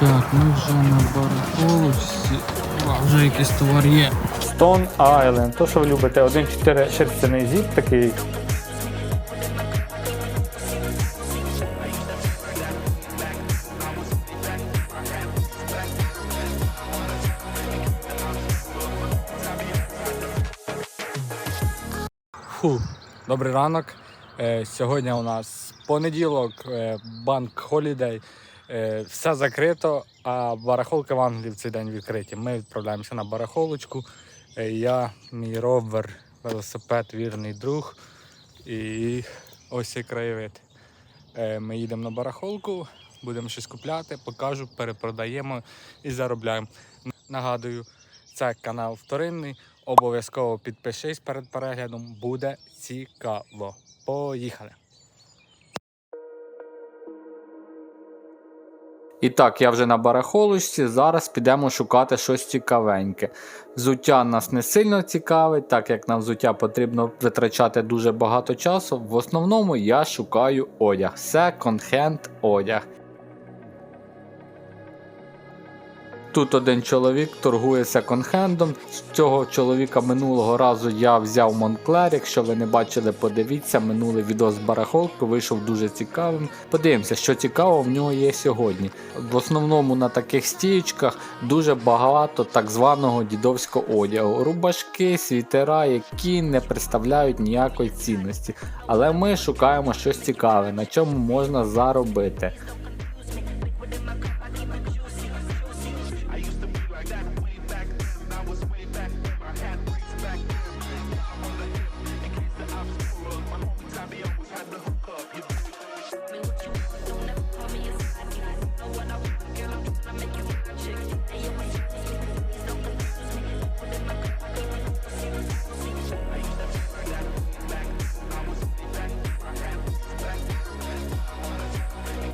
Так, ми вже на барахолочці. Вже якийсь товар є. Stone Island, то що ви любите, 1.4 шерстяний зіп такий. Фу, добрий ранок. Е, сьогодні у нас понеділок, е, банк Холідей. Е, все закрито, а барахолки в Англії в цей день відкриті. Ми відправляємося на барахолочку. Е, я, мій ровер, велосипед, вірний друг. І ось цей краєвид. Е, Ми їдемо на барахолку, будемо щось купляти, покажу, перепродаємо і заробляємо. Нагадую, це канал вторинний. Обов'язково підпишись перед переглядом, буде цікаво. Поїхали! І так, я вже на барахолочці. Зараз підемо шукати щось цікавеньке. Взуття нас не сильно цікавить, так як на взуття потрібно витрачати дуже багато часу. В основному я шукаю одяг. Секонд-хенд одяг. Тут один чоловік торгує секонд-хендом. З цього чоловіка минулого разу я взяв Монклер. Якщо ви не бачили, подивіться, минулий відео з барахолки вийшов дуже цікавим. Подивимося, що цікаво в нього є сьогодні. В основному на таких стієчках дуже багато так званого дідовського одягу. Рубашки, світера, які не представляють ніякої цінності. Але ми шукаємо щось цікаве, на чому можна заробити.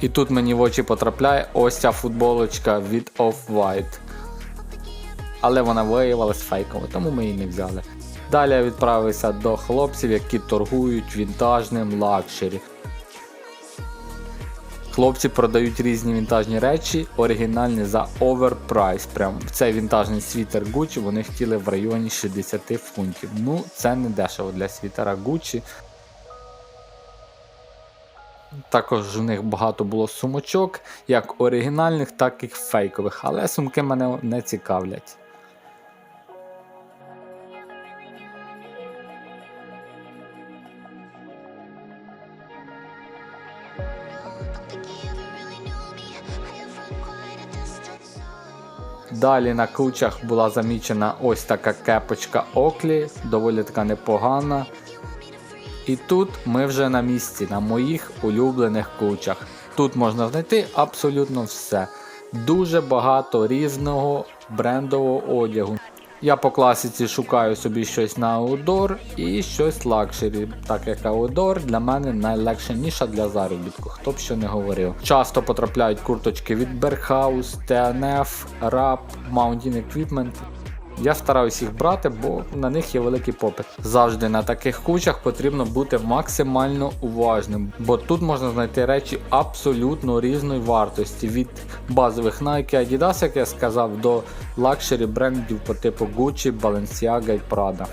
І тут мені в очі потрапляє ось ця футболочка від Off-White. Але вона виявилась фейковою, тому ми її не взяли. Далі я відправився до хлопців, які торгують вінтажним лакшері. Хлопці продають різні вінтажні речі, оригінальні за оверпрайс. Прям в цей вінтажний світер Gucci вони хотіли в районі 60 фунтів. Ну, це не дешево для світера Gucci. Також у них багато було сумочок, як оригінальних, так і фейкових, але сумки мене не цікавлять. Далі на кучах була замічена ось така кепочка Оклі, доволі така непогана. І тут ми вже на місці, на моїх улюблених кучах. Тут можна знайти абсолютно все. Дуже багато різного брендового одягу. Я по класиці шукаю собі щось на аудор і щось лакшері, так як аудор для мене найлегша ніша для заробітку, хто б що не говорив. Часто потрапляють курточки від Berghaus, TNF, RAP, Mountain Equipment. Я стараюсь їх брати, бо на них є великий попит. Завжди на таких кучах потрібно бути максимально уважним, бо тут можна знайти речі абсолютно різної вартості від базових Nike Adidas, як я сказав, до лакшері брендів по типу Gucci, Balenciaga і Prada.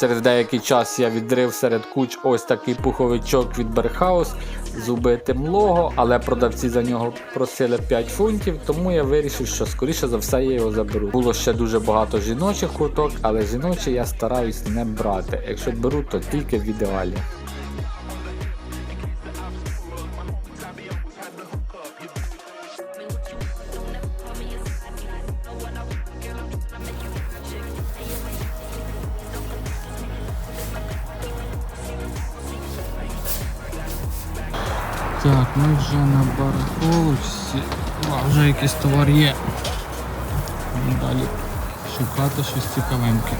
Через деякий час я відрив серед куч ось такий пуховичок від Берхаус з убитим лого, але продавці за нього просили 5 фунтів, тому я вирішив, що скоріше за все я його заберу. Було ще дуже багато жіночих курток, але жіночі я стараюсь не брати. Якщо беру, то тільки в ідеалі. Так, ми вже на барахолочці. А, вже якийсь товар є. Далі шукати щось цікавеньке.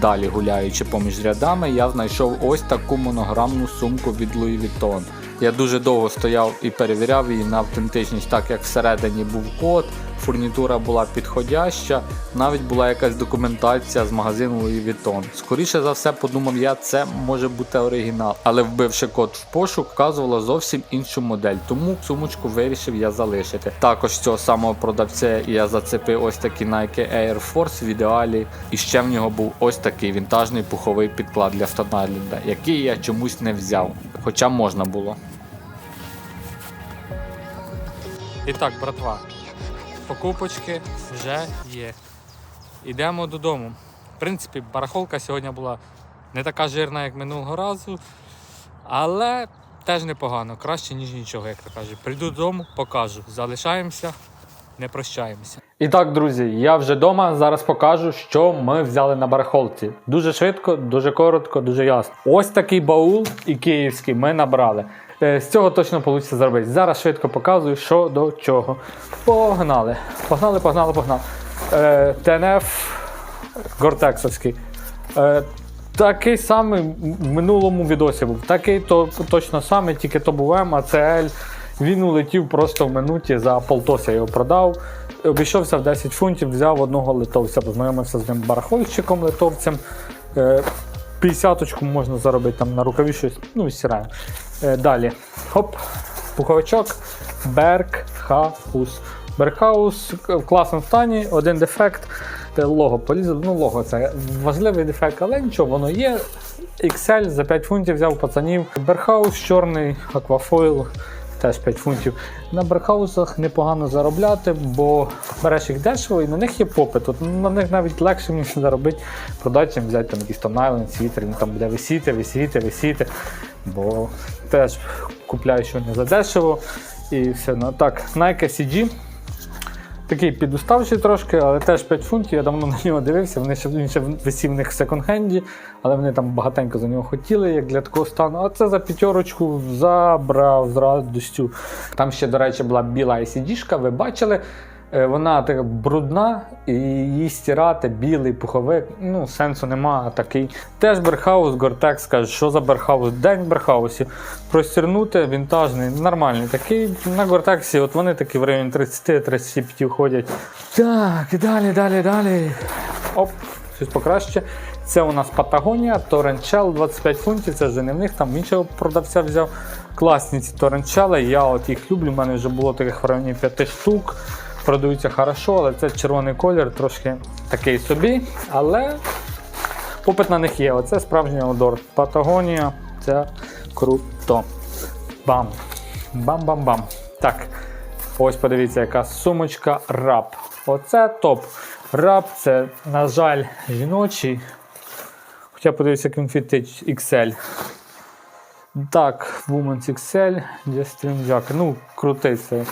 Далі, гуляючи поміж рядами, я знайшов ось таку монограмну сумку від Louis Vuitton. Я дуже довго стояв і перевіряв її на автентичність, так як всередині був код, фурнітура була підходяща, навіть була якась документація з магазину Louis Vuitton. Скоріше за все, подумав я, це може бути оригінал, але вбивши код в пошук, вказувало зовсім іншу модель, тому сумочку вирішив я залишити. Також цього самого продавця я зацепив ось такі Nike Air Force в ідеалі, і ще в нього був ось такий вінтажний пуховий підклад для Стонайленда, який я чомусь не взяв, хоча можна було. І так, братва, покупочки вже є. Йдемо додому. В принципі, барахолка сьогодні була не така жирна, як минулого разу, але теж непогано, краще, ніж нічого, як то кажуть. Прийду додому, покажу. Залишаємося, не прощаємося. І так, друзі, я вже вдома. Зараз покажу, що ми взяли на барахолці. Дуже швидко, дуже коротко, дуже ясно. Ось такий баул і київський ми набрали. Е, З цього точно вийде зробити. Зараз швидко показую, що до чого. Погнали. Погнали, погнали, погнали. Е, ТНФ Гортексовський. Е, Такий самий в минулому відосі був. Такий то точно самий, тільки то був М, а. Він улетів просто в минуті за полтос я його продав. Обійшовся в 10 фунтів, взяв одного литовця, познайомився з ним барахольщиком литовцем. Е, 50-очку можна заробити там на рукаві щось, ну і стираємо. Е, далі. Хоп, пуховичок, Бергхаус. Бергхаус в класному стані, один дефект. Лого полізло. Ну, лого це важливий дефект, але нічого, воно є. XL за 5 фунтів взяв пацанів. Берхаус чорний, аквафойл. Теж 5 фунтів. На берхаусах непогано заробляти, бо береш їх дешево і на них є попит. От на них навіть легше мені заробити, продати, чим взяти там якийсь Stone Island, світер, він там буде висіти, висіти, висіти. Бо теж купляю що не за дешево. І все. Ну, так, Nike CG. Такий підуставший трошки, але теж 5 фунтів. Я давно на нього дивився. Вони ще, він ще висів в них в секонд-хенді, але вони там багатенько за нього хотіли, як для такого стану. А це за п'ятерочку забрав з радістю. Там ще, до речі, була біла ICD-шка, ви бачили. Е, Вона така брудна, і її стирати, білий пуховик, ну, сенсу нема. Такий. Теж Берхаус, Гортекс каже, що за Берхаус? День в Берхаусі. Простірнути, вінтажний, нормальний такий. На Гортексі, от вони такі в районі 30-35 ходять. Так, і далі, далі, далі. Оп, щось покраще. Це у нас Патагонія, Торренчел, 25 фунтів, це вже не в них, там іншого продавця взяв. Класні ці торренчели, я от їх люблю, у мене вже було таких в районі 5 штук. Продаються хорошо, але це червоний колір, трошки такий собі. Але попит на них є. Оце справжній одор. Патагонія, це круто. Бам! Бам-бам-бам. Так. Ось подивіться, яка сумочка раб. Оце топ. Раб це, на жаль, жіночий. Хоча подивіться, як він фітить XL. Так, Women's XL, Justine Jack. Ну, крутий це.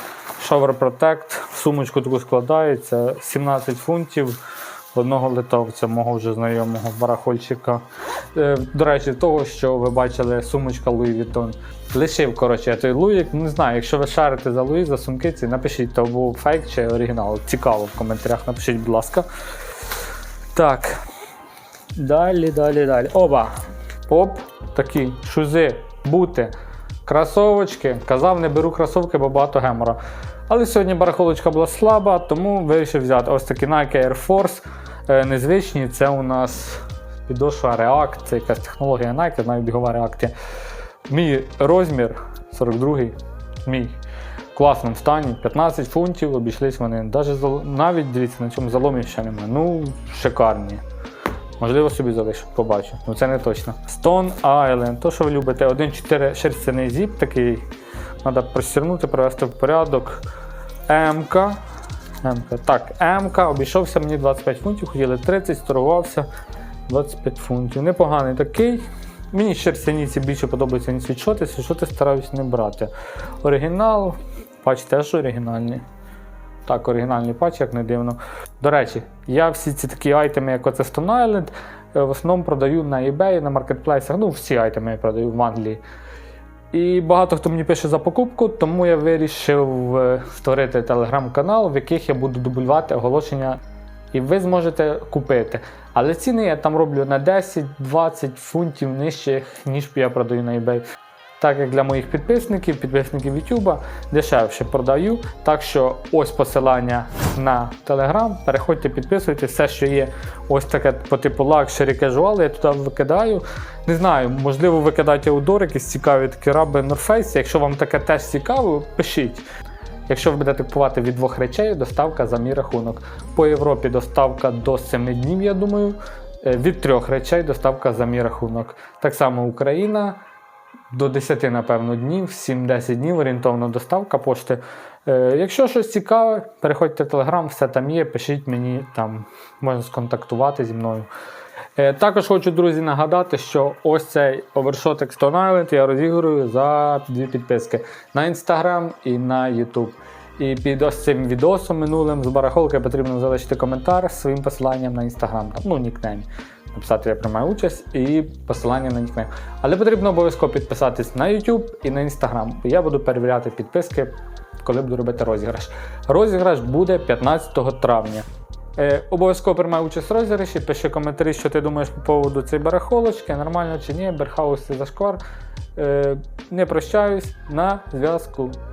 Shower Protect. Сумочку таку складається. 17 фунтів одного литовця, мого вже знайомого барахольчика. Е, До речі, того, що ви бачили, сумочка Louis Vuitton. Лишив, коротше, той Луїк. Не знаю, якщо ви шарите за Луї, за сумки, ці напишіть, то був фейк чи оригінал. Цікаво в коментарях, напишіть, будь ласка. Так. Далі, далі, далі. Оба. Оп, такі шузи, бути. Кросовочки. Казав, не беру кросовки, бо багато гемора. Але сьогодні барахолочка була слаба, тому вирішив взяти ось такі Nike Air Force. Е, Незвичні. Це у нас підошва React, це якась технологія Nike, знаю бігова реакція. Мій розмір 42-й. Мій. В класному стані. 15 фунтів, обійшлись вони. Зал- навіть дивіться, на цьому заломі ще немає. Ну, шикарні. Можливо, собі залишу, побачу. Ну це не точно. Stone Island, то, що ви любите, 1.4 шерстяний зіп такий. Треба простірнути, привести в порядок. МК. МК. Так, МК обійшовся мені 25 фунтів, хотіли 30, сторгувався 25 фунтів. Непоганий такий. Мені шерстяні ці більше подобаються, ніж світшоти, світшоти стараюсь не брати. Оригінал, патч теж оригінальний. Так, оригінальний патч, як не дивно. До речі, я всі ці такі айтеми, як оце Stone Island, е, в основному продаю на eBay, на маркетплейсах. Ну, всі айтеми я продаю в Англії. І багато хто мені пише за покупку, тому я вирішив е, створити телеграм-канал, в яких я буду дублювати оголошення, і ви зможете купити. Але ціни я там роблю на 10-20 фунтів нижче, ніж я продаю на eBay. Так як для моїх підписників, підписників YouTube, дешевше продаю. Так що ось посилання на Telegram. Переходьте, підписуйтесь, все, що є ось таке по типу лакшері casual, я туди викидаю. Не знаю, можливо, викидати аудор, якісь цікаві такі раби North Face. Якщо вам таке теж цікаво, пишіть. Якщо ви будете купувати від двох речей, доставка за мій рахунок. По Європі доставка до 7 днів, я думаю. Е, Від трьох речей доставка за мій рахунок. Так само Україна до 10, напевно, днів, 7-10 днів орієнтовно доставка пошти. Е, якщо щось цікаве, переходьте в Telegram, все там є, пишіть мені, там можна сконтактувати зі мною. Е, також хочу, друзі, нагадати, що ось цей овершотик Stone Island я розіграю за дві підписки на Instagram і на YouTube. І під ось цим відосом минулим з барахолки потрібно залишити коментар з своїм посиланням на Instagram, ну, нікнейм. Написати я приймаю участь і посилання на нікнейм. Але потрібно обов'язково підписатись на YouTube і на Instagram. Я буду перевіряти підписки, коли буду робити розіграш. Розіграш буде 15 травня. Е, обов'язково приймай участь в розіграші, пиши коментарі, що ти думаєш по поводу цієї барахолочки, нормально чи ні, Берхаус це зашквар. Е, не прощаюсь, на зв'язку.